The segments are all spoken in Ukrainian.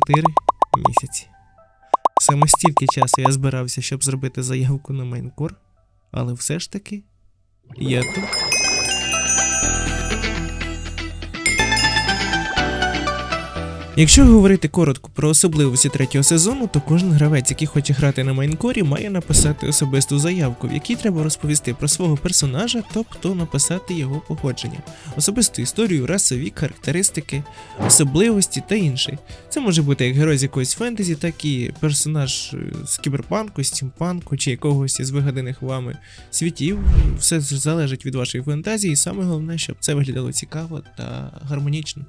4 місяці. Саме стільки часу я збирався, щоб зробити заявку на майнкор, але все ж таки я тут. Якщо говорити коротко про особливості третього сезону, то кожен гравець, який хоче грати на мейнкорі, має написати особисту заявку, в якій треба розповісти про свого персонажа, тобто написати його походження, особисту історію, расу, вік, характеристики, особливості та інше. Це може бути як герой з якоїсь фентезі, так і персонаж е, з кіберпанку, стімпанку чи якогось із вигаданих вами світів. Все залежить від вашої фантазії, і саме головне, щоб це виглядало цікаво та гармонічно.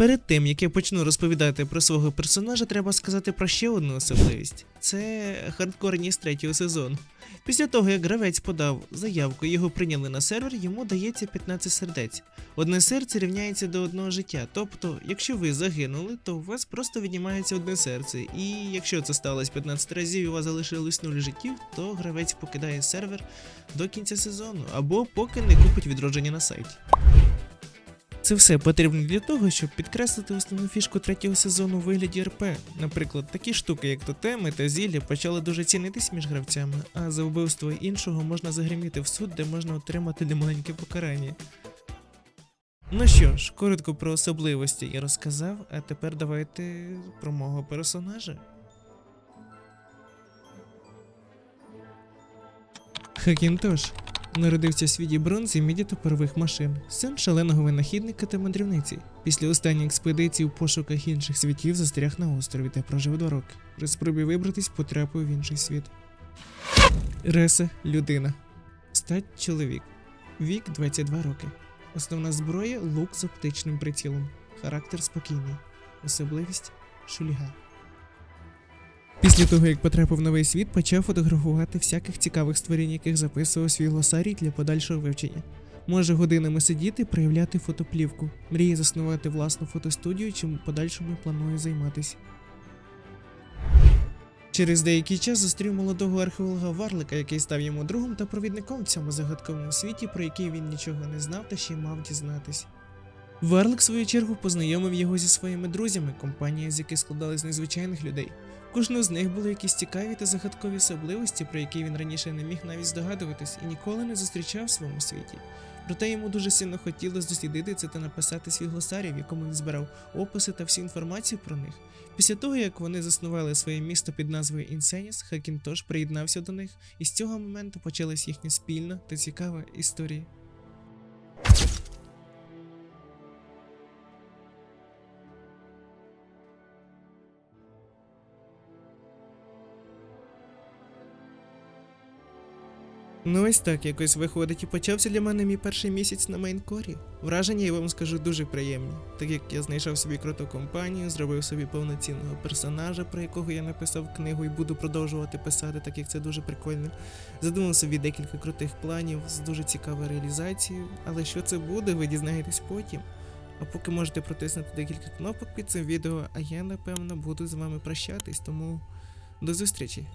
Перед тим, як я почну розповідати про свого персонажа, треба сказати про ще одну особливість: це хардкорність третього сезону. Після того, як гравець подав заявку його прийняли на сервер, йому дається 15 сердець. Одне серце рівняється до одного життя. Тобто, якщо ви загинули, то у вас просто віднімається одне серце. І якщо це сталося 15 разів і у вас залишилось 0 життів, то гравець покидає сервер до кінця сезону або поки не купить відродження на сайті. Це все потрібно для того, щоб підкреслити основну фішку третього сезону у вигляді РП. Наприклад, такі штуки, як тотеми та зілля, почали дуже цінитись між гравцями, а за вбивство іншого можна загриміти в суд, де можна отримати немаленьке покарання. Ну що ж, коротко про особливості я розказав, а тепер давайте про мого персонажа. Хакінтош Народився в світі бронзи міді та машин, син шаленого винахідника та мандрівниці. Після останньої експедиції у пошуках інших світів застряг на острові та прожив два роки. При спробі вибратись потрапив в інший світ. Реса людина. Стать чоловік. Вік 22 роки. Основна зброя лук з оптичним прицілом. Характер спокійний. Особливість шульга. Після того, як потрапив новий світ, почав фотографувати всяких цікавих створінь, яких записував свій глосарій для подальшого вивчення. Може годинами сидіти, проявляти фотоплівку, мріє заснувати власну фотостудію, чим подальшому планує займатися. Через деякий час зустрів молодого археолога Варлика, який став йому другом та провідником в цьому загадковому світі, про який він нічого не знав та ще й мав дізнатись. Варлик, в свою чергу, познайомив його зі своїми друзями, компанія з яких складалась з незвичайних людей. Кожного з них були якісь цікаві та загадкові особливості, про які він раніше не міг навіть здогадуватись і ніколи не зустрічав в своєму світі. Проте йому дуже сильно хотілося дослідити це та написати свій глосарій, в якому він збирав описи та всю інформацію про них. Після того, як вони заснували своє місто під назвою Інсеніс, Хакінтош приєднався до них, і з цього моменту почалась їхня спільна та цікава історія. Ну ось так якось виходить і почався для мене мій перший місяць на мейнкорі. Враження, я вам скажу, дуже приємні, так як я знайшов собі круту компанію, зробив собі повноцінного персонажа, про якого я написав книгу і буду продовжувати писати, так як це дуже прикольно. Задумав собі декілька крутих планів з дуже цікавою реалізацією, але що це буде, ви дізнаєтесь потім. А поки можете протиснути декілька кнопок під цим відео, а я напевно буду з вами прощатись, тому до зустрічі!